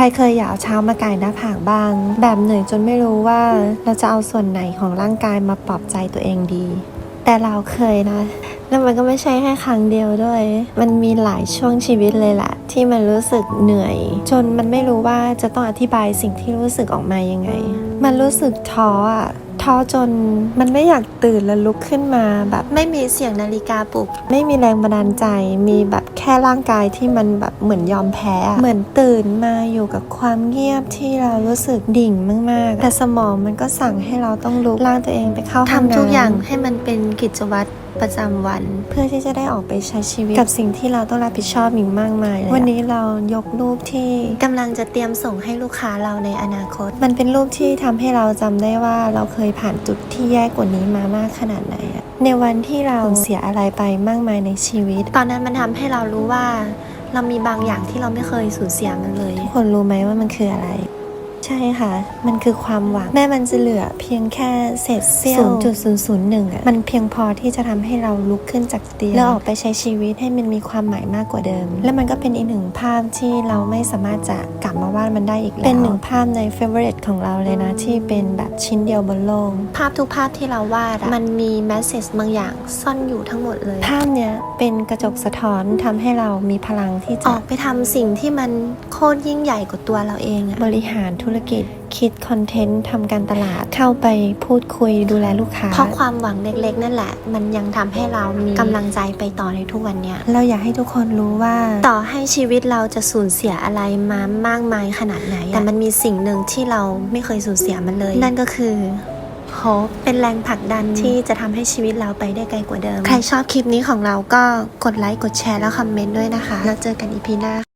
รเคยอยากเช้ามาไก่หน้าผากบ้าง แบบเหนื่อยจนไม่รู้ว่าเราจะเอาส่วนไหนของร่างกายมาปลอบใจตัวเองดี แต่เราเคยนะ แล้วมันก็ไม่ใช่แค่ครั้งเดียวด้วย มันมีหลายช่วงชีวิตเลยแหละที่มันรู้สึกเหนื่อย จนมันไม่รู้ว่าจะต้องอธิบายสิ่งที่รู้สึกออกมายังไง มันรู้สึกท้ออะ ท้อจนมันไม่อยากตื่นและลุกขึ้นมาแบบไม่มีเสียงนาฬิกาปลุก ไม่มีแรงบันดาลใจ มีแบบแค่ร่างกายที่มันแบบเหมือนยอมแพ้ เหมือนตื่นมาอยู่กับความเงียบที่เรารู้สึกดิ่งมาก ๆ แต่สมองมันก็สั่งให้เราต้องลุกล่างตัวเองไปเข้าห้องน้ำทำทุกอย่างให้มันเป็นกิจวัตรประจำวันเพื่อที่จะได้ออกไปใช้ชีวิตกับสิ่งที่เราต้องรับผิดชอบอีกมากมายวันนี้เรายกรูปที่กำลังจะเตรียมส่งให้ลูกค้าเราในอนาคต มันเป็นรูปที่ทำให้เราจำได้ว่าเราเคยผ่านจุดที่แย่กว่านี้มามากขนาดไหนอะในวันที่เราสูญเสียอะไรไปมากมายในชีวิต ตอนนั้นมันทำให้เรารู้ว่า เรามีบางอย่างที่เราไม่เคยสูญเสียมันเลย ทุกคนรู้ไหมว่ามันคืออะไร ใช่ค่ะ มันคือความหวัง แม้มันจะเหลือเพียงแค่เศษเสี้ยว0.001อะ มันเพียงพอที่จะทำให้เราลุกขึ้นจากเตียงแล้วออกไปใช้ชีวิตให้มันมีความหมายมากกว่าเดิม และมันก็เป็นอีกหนึ่งภาพที่เราไม่สามารถจะกลับมาวาดมันได้อีกแล้ว เป็นหนึ่งภาพใน favorite ของเราเลยนะที่เป็นแบบชิ้นเดียวบนโลก ภาพทุกภาพที่เราวาดอะมันมีแมสเซจบางอย่างซ่อนอยู่ทั้งหมดเลย ภาพเนี้ยเป็นกระจกสะท้อนทำให้เรามีพลังที่อจะอกไปทำสิ่งที่มันโคตรยิ่งใหญ่กว่าตัวเราเองอะบริหารธุรกิจ คิดคอนเทนต์ทำการตลาดเข้าไปพูดคุยดูแลลูกค้า เพราะความหวังเล็กๆ นั่นแหละ มันยังทำให้เรามีกำลังใจไปต่อในทุกวันเนี้ยเราอยากให้ทุกคนรู้ว่า ต่อให้ชีวิตเราจะสูญเสียอะไรมามากมายขนาดไหน แต่มันมีสิ่งหนึ่งที่เราไม่เคยสูญเสียมันเลย นั่นก็คือโฮปเป็นแรงผลักดันที่จะทำให้ชีวิตเราไปได้ไกลกว่าเดิม ใครชอบคลิปนี้ของเราก็กดไลค์ กดแชร์แล้วคอมเมนต์ด้วยนะคะ แล้วเจอกันอีพีหน้า